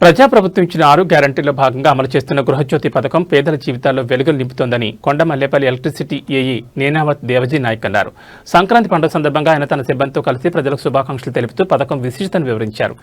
ప్రజాప్రభుత్వం ఇచ్చిన ఆరు గ్యారంటీలో భాగంగా అమలు చేస్తున్న గృహజ్యోతి పథకం పేదల జీవితాల్లో వెలుగులు నింపుతోందని కొండమల్లేపల్లి ఎలక్ట్రిసిటీ ఏఈ నేనావత్ దేవజీ నాయక్ అన్నారు. సంక్రాంతి పండుగ సందర్భంగా ఆయన తన సిబ్బందితో కలిసి ప్రజలకు శుభాకాంక్షలు తెలుపుతూ పథకం విశిష్టతను వివరించారు.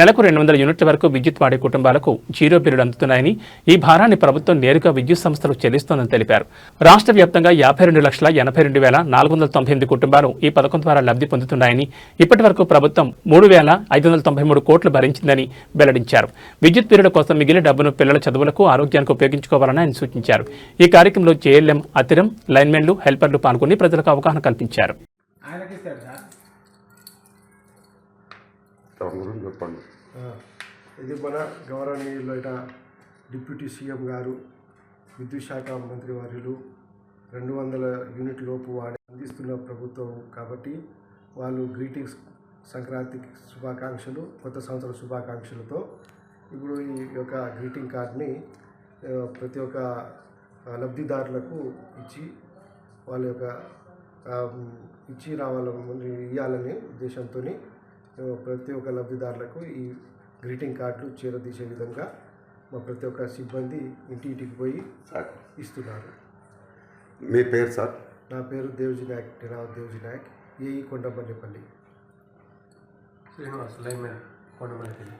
నెలకు రెండు వందల యూనిట్ల వరకు విద్యుత్ వాడే కుటుంబాలకు జీరో బిల్లులు అందుతున్నాయని ఈ భారాన్ని ప్రభుత్వం నేరుగా విద్యుత్ సంస్థలకు చెల్లిస్తోందని తెలిపారు. రాష్ట్ర వ్యాప్తంగా యాభై రెండు లక్షల ఎనభై రెండు వేల నాలుగు వందల తొంభై ఎనిమిది కుటుంబాలు ఈ పథకం ద్వారా లబ్ధి పొందుతున్నాయని ఇప్పటి వరకు ప్రభుత్వం మూడు వేల ఐదు వందల తొంభై మూడు కోట్లు భరించిందని వెల్లడించారు. విద్యుత్ బిల్లుల కోసం మిగిలిన డబ్బును పిల్లల చదువులకు ఆరోగ్యానికి ఉపయోగించుకోవాలని ఆయన సూచించారు. ఈ కార్యక్రమంలో జేఎల్ఎం అతిరం లైన్మెన్లు హెల్పర్లు పాల్గొని ప్రజలకు అవగాహన కల్పించారు. చెప్పండి. ఇది మన గౌరవనీయులైన డిప్యూటీ సీఎం గారు విద్యుత్ శాఖ మంత్రి వర్యులు రెండు వందల యూనిట్ లోపు వాడి అందిస్తున్న ప్రభుత్వం కాబట్టి వాళ్ళు గ్రీటింగ్స్ సంక్రాంతి శుభాకాంక్షలు కొత్త సంవత్సర శుభాకాంక్షలతో ఇప్పుడు ఈ యొక్క గ్రీటింగ్ కార్డ్ని ప్రతి ఒక్క లబ్ధిదారులకు ఇచ్చి వాళ్ళ యొక్క ఇచ్చి రావాలని ఇవ్వాలనే ఉద్దేశంతో ప్రతి ఒక్క లబ్ధిదారులకు ఈ గ్రీటింగ్ కార్డులు చేరదీసే విధంగా మా ప్రతి ఒక్క సిబ్బంది ఇంటి ఇంటికి పోయి సార్. ఇస్తున్నారు. మీ పేరు సార్? నా పేరు దేవ్జీ నాయక్ నిరావ్ దేవ్జీ నాయక్ ఏఈ కొండపల్లిపల్లి శ్రీనివాస్ లైన్మెన్ కొండమల్లిపల్లి